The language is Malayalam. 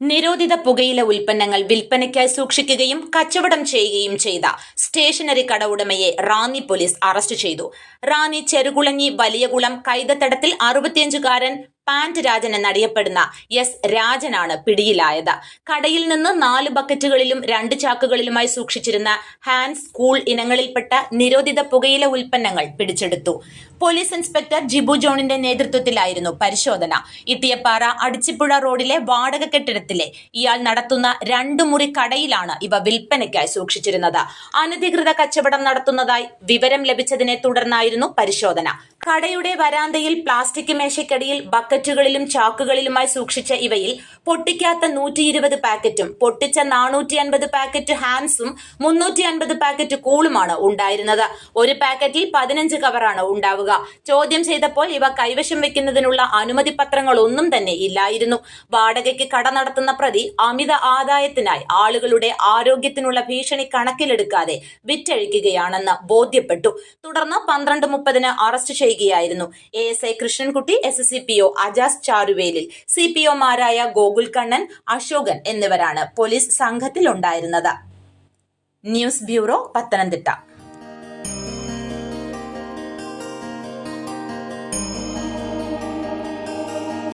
നിരോധിത പുകയില ഉൽപ്പന്നങ്ങൾ വിൽപ്പനയ്ക്കായി സൂക്ഷിക്കുകയും കച്ചവടം ചെയ്യുകയും ചെയ്ത സ്റ്റേഷനറി കട ഉടമയെ റാന്നി പോലീസ് അറസ്റ്റ് ചെയ്തു. റാന്നി ചെറുകുളഞ്ഞി വലിയകുളം കൈതത്തടത്തിൽ അറുപത്തിയഞ്ചുകാരൻ പാന്റ് രാജൻ എന്നറിയപ്പെടുന്ന എസ് രാജനാണ് പിടിയിലായത്. കടയിൽ നിന്ന് നാല് ബക്കറ്റുകളിലും രണ്ട് ചാക്കുകളിലുമായി സൂക്ഷിച്ചിരുന്ന ഹാൻഡ് സ്കൂൾ ഇനങ്ങളിൽപ്പെട്ട നിരോധിത പുകയില ഉൽപ്പന്നങ്ങൾ പിടിച്ചെടുത്തു. പോലീസ് ഇൻസ്പെക്ടർ ജിബു ജോണിന്റെ നേതൃത്വത്തിലായിരുന്നു പരിശോധന. ഇത്തിയപ്പാറ അടിച്ചിപ്പുഴ റോഡിലെ വാടക കെട്ടിടത്തിലെ ഇയാൾ നടത്തുന്ന രണ്ടു മുറി കടയിലാണ് ഇവ വിൽപ്പനയ്ക്കായി സൂക്ഷിച്ചിരുന്നത്. അനധികൃത കച്ചവടം നടത്തുന്നതായി വിവരം ലഭിച്ചതിനെ തുടർന്നായിരുന്നു പരിശോധന. കടയുടെ വരാന്തയിൽ പ്ലാസ്റ്റിക് മേശയ്ക്കടിയിൽ ബക്കറ്റുകളിലും ചാക്കുകളിലുമായി സൂക്ഷിച്ച ഇവയിൽ പൊട്ടിക്കാത്ത നൂറ്റി ഇരുപത് പാക്കറ്റും പൊട്ടിച്ച നാനൂറ്റി അൻപത് പാക്കറ്റ് ഹാൻസും മുന്നൂറ്റി അൻപത് പാക്കറ്റ് കൂളുമാണ് ഉണ്ടായിരുന്നത്. ഒരു പാക്കറ്റിൽ പതിനഞ്ച് കവറാണ് ഉണ്ടാവുക. ചോദ്യം ചെയ്തപ്പോൾ ഇവ കൈവശം വെക്കുന്നതിനുള്ള അനുമതി പത്രങ്ങളൊന്നും തന്നെ ഇല്ലായിരുന്നു. വാടകയ്ക്ക് കട നടത്തുന്ന പ്രതി അമിത ആദായത്തിനായി ആളുകളുടെ ആരോഗ്യത്തിനുള്ള ഭീഷണി കണക്കിലെടുക്കാതെ വിറ്റഴിക്കുകയാണെന്ന് ബോധ്യപ്പെട്ടു. തുടർന്ന് പന്ത്രണ്ട് മുപ്പതിന് അറസ്റ്റ് ചെയ്യുകയായിരുന്നു. A S I Krishnankutty S S C P O Ajas Charuvelil. C P ഒമാരായ Gokul Kannan Ashokan എന്നിവരാണ് പോലീസ് സംഘത്തിലുണ്ടായിരുന്നത്. News bureau Pathanamthitta.